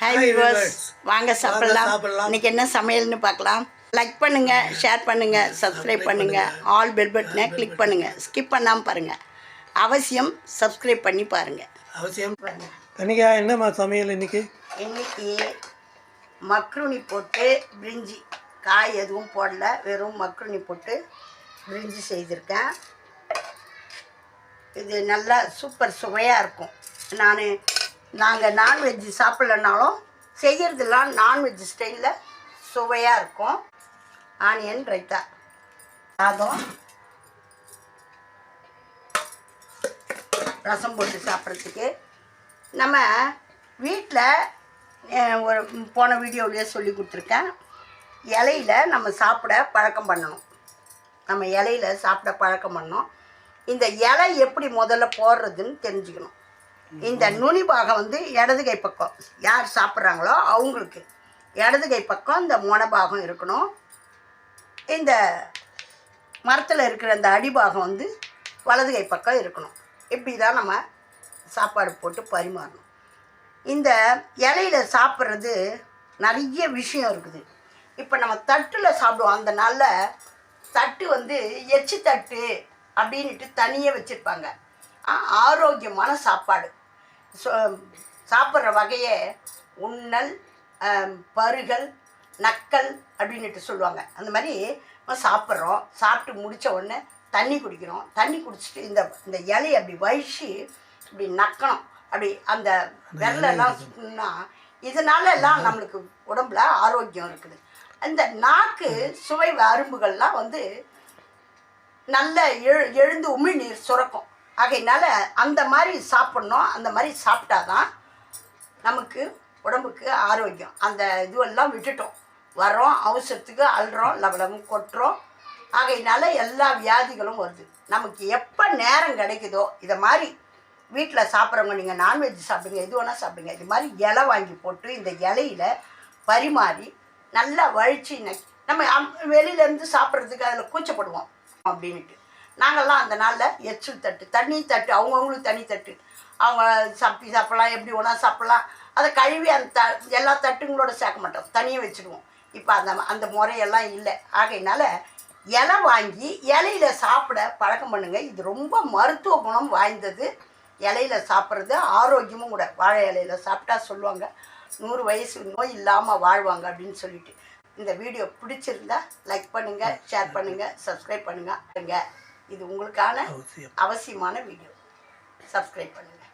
Hi viewers. வாங்க சாப்பிடலாம். இன்னைக்கு என்ன சமையல்னு பார்க்கலாம். லைக் பண்ணுங்க ஷேர் பண்ணுங்க சப்ஸ்கிரைப் பண்ணுங்க. ஆல் பெல் பட்டனை கிளிக் பண்ணுங்க. ஸ்கிப் பண்ணாம பாருங்க. அவசியம் சப்ஸ்கிரைப் பண்ணி பாருங்க. அவசியம். கனிகா என்னம்மா சமையல் இன்னைக்கு? இன்னைக்கு மக்ருனி போட்டு பிரிஞ்சி. காய் எதுவும் போடல. வெறும் மக்ருனி போட்டு பிரிஞ்சி செய்திருக்கேன். இது நல்லா சூப்பர் சுவையாக இருக்கும். நான் நாங்கள் நான்வெஜ் சாப்பிட்லனாலும் செய்கிறதெல்லாம் நான்வெஜ் ஸ்டைலில் சுவையாக இருக்கும். ஆனியன் ரைத்தா சாதம். ரசம் போட்டு சாப்பிட்றதுக்கு. நம்ம வீட்டில் ஒரு போன வீடியோவிலேயே சொல்லி கொடுத்துருக்கேன். இலையில நம்ம சாப்பிட பழக்கம் பண்ணணும். நம்ம இலையில சாப்பிட பழக்கம் பண்ணணும். இந்த இலை எப்படி முதல்ல போடுறதுன்னு தெரிஞ்சுக்கணும். இந்த நுனி பாகம் வந்து இடது கை பக்கம் யார் சாப்பிட்றாங்களோ அவங்களுக்கு இடது கை பக்கம் இந்த மொனை பாகம் இருக்கணும். இந்த மரத்தில் இருக்கிற அந்த அடிபாகம் வந்து வலது கை பக்கம் இருக்கணும். இப்படி தான் நம்ம சாப்பாடு போட்டு பரிமாறணும். இந்த இலையில சாப்பிட்றது நிறைய விஷயம் இருக்குது. இப்போ நம்ம தட்டில் சாப்பிடுவோம். அந்த நாளில் தட்டு வந்து எச்சி தட்டு அப்படின்ட்டு தனியாக வச்சுருப்பாங்க. ஆரோக்கியமான சாப்பாடு. சாப்பிட்ற வகையே உண்ணல் பருகல் நக்கல் அப்படின்னுட்டு சொல்லுவாங்க. அந்த மாதிரி சாப்பிட்றோம். சாப்பிட்டு முடித்த உடனே தண்ணி குடிக்கிறோம். தண்ணி குடிச்சிட்டு இந்த இந்த இலையை அப்படி வழிச்சு இப்படி நக்கணும். அப்படி அந்த வெள்ளெல்லாம் சுற்றினா இதனால எல்லாம் நம்மளுக்கு உடம்புல ஆரோக்கியம் இருக்குது. அந்த நாக்கு சுவை அரும்புகள்லாம் வந்து நல்ல எழு எழுந்து உமிழ்நீர் சுரக்கும். ஆகையினால அந்த மாதிரி சாப்பிட்ணும் அந்த மாதிரி சாப்பிட்டாதான் நமக்கு உடம்புக்கு ஆரோக்கியம். அந்த இதுவெல்லாம் விட்டுட்டோம். வரோம் அவசரத்துக்கு அழுறோம் லபலம் கொட்டுறோம். ஆகையினால எல்லா வியாதிகளும் வருது. நமக்கு எப்போ நேரம் கிடைக்குதோ இதை மாதிரி வீட்டில் சாப்பிட்றவங்க நீங்கள் நான்வெஜ் சாப்பிடுங்க எது வேணால் சாப்பிடுங்க. இது மாதிரி இலை வாங்கி போட்டு இந்த இலையில பரிமாறி நல்லா வழித்து நம்ம வெளியிலேருந்து சாப்பிட்றதுக்கு அதில் கூச்சப்படுவோம் அப்படின்ட்டு நாங்கள்லாம் அந்த நாளில் எச்சில் தட்டு தண்ணி தட்டு அவங்கவுங்களுக்கு தனி தட்டு. அவங்க சப்பி சாப்பிட்லாம் எப்படி ஒன்றா சாப்பிட்லாம். அதை கழுவி அந்த த எல்லா தட்டுங்களோட சேர்க்க மாட்டோம். தனியாக வச்சுடுவோம். இப்போ அந்த அந்த முறையெல்லாம் இல்லை. ஆகையினால இலை வாங்கி இலையில சாப்பிட பழக்கம் பண்ணுங்க. இது ரொம்ப மருத்துவ குணம் வாய்ந்தது. இலையில சாப்பிட்றது ஆரோக்கியமும் கூட. வாழை இலையில சாப்பிட்டா சொல்லுவாங்க நூறு வயசு நோய் இல்லாமல் வாழ்வாங்க அப்படின்னு சொல்லிட்டு. இந்த வீடியோ பிடிச்சிருந்தா லைக் பண்ணுங்கள் ஷேர் பண்ணுங்கள் சப்ஸ்கிரைப் பண்ணுங்க பண்ணுங்க. இது உங்களுக்கான அவசியம். அவசியமான வீடியோ. சப்ஸ்கிரைப் பண்ணுங்க.